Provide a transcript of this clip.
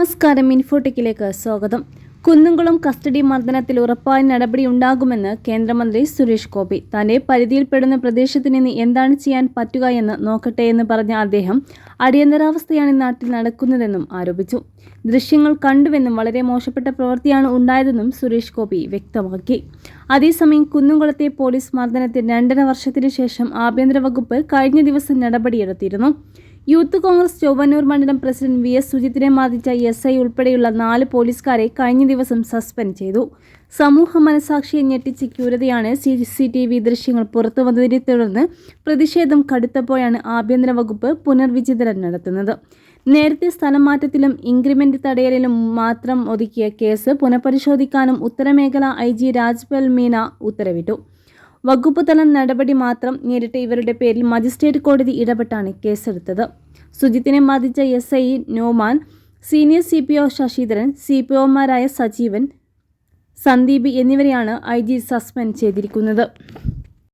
നമസ്കാരം ഇൻഫോടെക്കിലേക്ക് സ്വാഗതം. കുന്നുംകുളം കസ്റ്റഡി മർദ്ദനത്തിൽ ഉറപ്പായ നടപടി ഉണ്ടാകുമെന്ന് കേന്ദ്രമന്ത്രി സുരേഷ് ഗോപി. തന്റെ പരിധിയിൽപ്പെടുന്ന പ്രദേശത്ത് നിന്ന് എന്താണ് ചെയ്യാൻ പറ്റുക എന്ന് നോക്കട്ടെ എന്ന് പറഞ്ഞ അദ്ദേഹം അടിയന്തരാവസ്ഥയാണ് നാട്ടിൽ നടക്കുന്നതെന്നും ആരോപിച്ചു. ദൃശ്യങ്ങൾ കണ്ടുവെന്നും വളരെ മോശപ്പെട്ട പ്രവൃത്തിയാണ് ഉണ്ടായതെന്നും സുരേഷ് ഗോപി വ്യക്തമാക്കി. അതേസമയം കുന്നുംകുളത്തെ പോലീസ് മർദ്ദനത്തിൽ രണ്ടര വർഷത്തിനു ശേഷം ആഭ്യന്തര വകുപ്പ് കഴിഞ്ഞ ദിവസം നടപടിയെടുത്തിരുന്നു. യൂത്ത് കോൺഗ്രസ് ചൊവ്വന്നൂർ മണ്ഡലം പ്രസിഡന്റ് വി എസ് സുജിത്തിനെ ബാധിച്ച എസ് ഐ ഉൾപ്പെടെയുള്ള നാല് പോലീസുകാരെ കഴിഞ്ഞ ദിവസം സസ്പെൻഡ് ചെയ്തു. സമൂഹ മനസാക്ഷിയെ ഞെട്ടിച്ച ക്യൂരതയാണ് സി സി ടി വി ദൃശ്യങ്ങൾ പുറത്തു വന്നതിനെ തുടർന്ന് പ്രതിഷേധം കടുത്തപ്പോഴാണ് ആഭ്യന്തര വകുപ്പ് പുനർവിചിതനം നടത്തുന്നത്. നേരത്തെ സ്ഥലമാറ്റത്തിലും ഇൻക്രിമെന്റ് തടയലിലും മാത്രം ഒതുക്കിയ കേസ് പുനഃപരിശോധിക്കാനും ഉത്തരമേഖല ഐ ജി രാജ്പൽ മീന ഉത്തരവിട്ടു. വകുപ്പ് തലം നടപടി മാത്രം നേരിട്ട് ഇവരുടെ പേരിൽ മജിസ്ട്രേറ്റ് കോടതി ഇടപെട്ടാണ് കേസെടുത്തത്. സുജിത്തിനെ ബാധിച്ച S I Noman senior C P O Sasidharan C P ഒമാരായ Sajeevan Sandeep എന്നിവരെയാണ് ഐ ജി സസ്പെൻഡ് ചെയ്തിരിക്കുന്നത്.